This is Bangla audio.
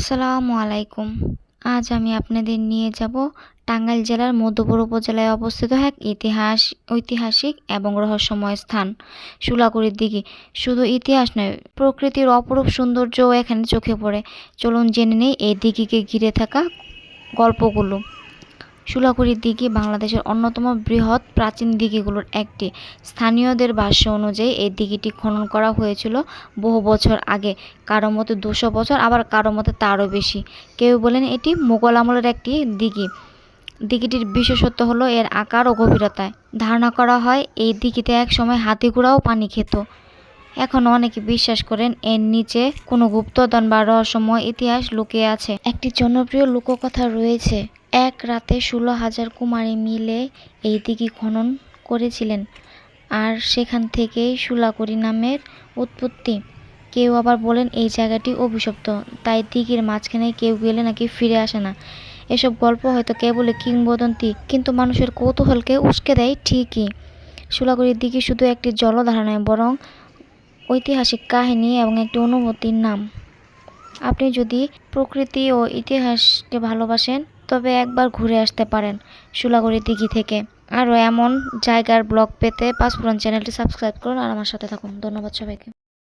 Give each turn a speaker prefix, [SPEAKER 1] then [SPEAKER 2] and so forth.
[SPEAKER 1] আসসালামু আলাইকুম। আজ আমি আপনাদের নিয়ে যাব টাঙ্গাইল জেলার মধ্যপুর উপজেলায় অবস্থিত এক ইতিহাস, ঐতিহাসিক এবং রহস্যময় স্থান। সুলাকুড়ির দিকে। শুধু ইতিহাস নয়, প্রকৃতির অপরূপ সৌন্দর্যও এখানে চোখে পড়ে। চলুন জেনে নেই এই দিঘিকে ঘিরে থাকা গল্পগুলো। সুলাকুড়ির দিঘি বাংলাদেশের অন্যতম বৃহৎ প্রাচীন দিঘিগুলোর একটি। স্থানীয়দের ভাষ্য অনুযায়ী, এই দিঘিটি খনন করা হয়েছিল বহু বছর আগে। কারও মতে দুশো বছর, আবার কারও মতে তারও বেশি। কেউ বলেন এটি মুঘল আমলের একটি দিঘি। দিঘিটির বিশেষত্ব হলো এর আকার ও গভীরতায় ধারণা করা হয়, এই দিঘিতে এক সময় হাতিঘোড়াও পানি খেত। এখন অনেকে বিশ্বাস করেন, এর নিচে কোনো গুপ্তধন বা রহস্যময় ইতিহাস লুকিয়ে আছে। একটি জনপ্রিয় লোককথা রয়েছে এক রাতে ষোলো হাজার কুমারী মিলে এই দিঘি খনন করেছিলেন। আর সেখান থেকেই সুলাকুড়ি নামের উৎপত্তি। কেউ আবার বলেন এই জায়গাটি অভিশপ্ত। তাই দিঘির মাঝখানে কেউ গেলে নাকি ফিরে আসে না। এসব গল্প হয়তো কেবলই কিংবদন্তি, কিন্তু মানুষের কৌতূহলকে উস্কে দেয় ঠিকই। সুলাকুড়ির দিঘি শুধু একটি জলধারা নয়, বরং ঐতিহাসিক কাহিনী এবং একটি অনুভূতির নাম। আপনি যদি প্রকৃতি ও ইতিহাসকে ভালোবাসেন তবে একবার ঘুরে আসতে পারেন সুলাগুড়ি দিঘি থেকে। আরও এমন জায়গার ব্লগ পেতে পাঁচফোরন চ্যানেলটি সাবস্ক্রাইব করুন আর আমার সাথে থাকুন। ধন্যবাদ সবাইকে।